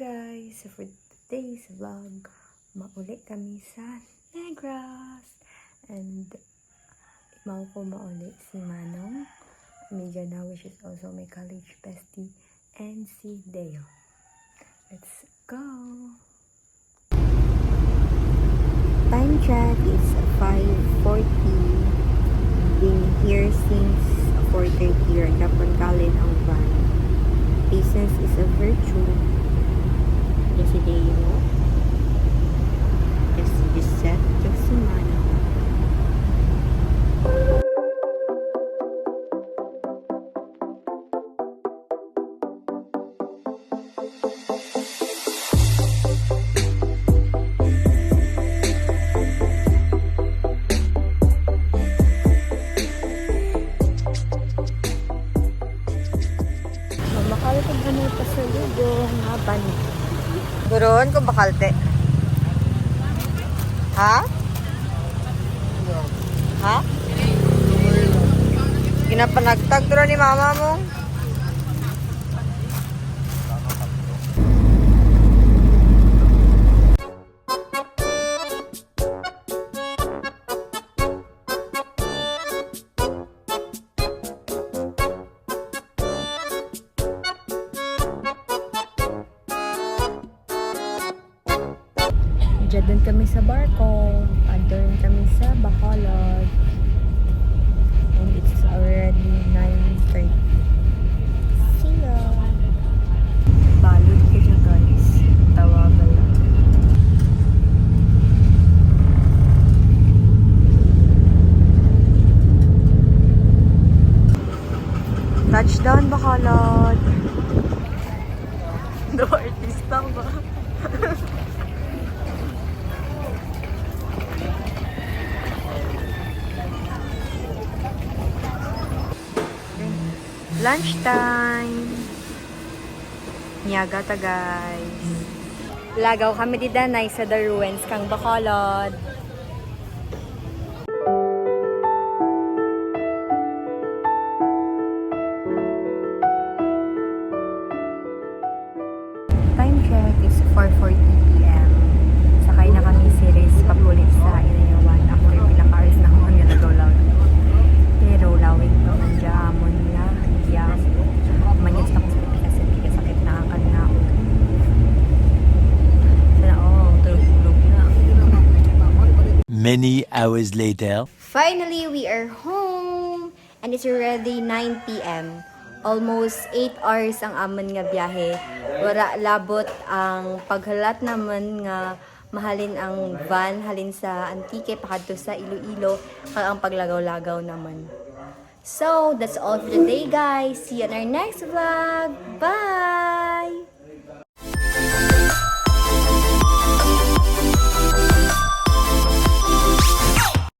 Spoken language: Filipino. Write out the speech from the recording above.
today's vlog, mauli kami sa Negros. And mau ko mauli si Manong, Amiga na which is also my college bestie, and si Deo. Let's go! Time check is 5.40. Been here since 4.30 right upon kalin ang van. Patience is a virtue. Deo. Yan si Gisette. Mano. Makalatag ano pa sa lugo. Nga ban. Guron ko bakalte. Ha? Ha? Ginapanagtag duro ni mama mo. Diyan din kami sa barko. Andun kami sa Bacolod. And it's already 9.30. See ya! Balod ka siya guys. Tawagan lang. Touchdown Bacolod. Do artista ba? Lunchtime. Niyaga ta guys. Lagaw kami di danay sa The Ruins kang Bacolod. Time check is 4.40 p.m. Sakay na kami series papulit sa Many hours later. Finally, we are home! And it's already 9 p.m. Almost 8 hours ang amon nga biyahe. Wala labot ang paghalat naman nga mahalin ang van halin sa Antique pakadto sa Iloilo kag ang paglagaw-lagaw naman. So, that's all for today guys. See you on our next vlog. Bye!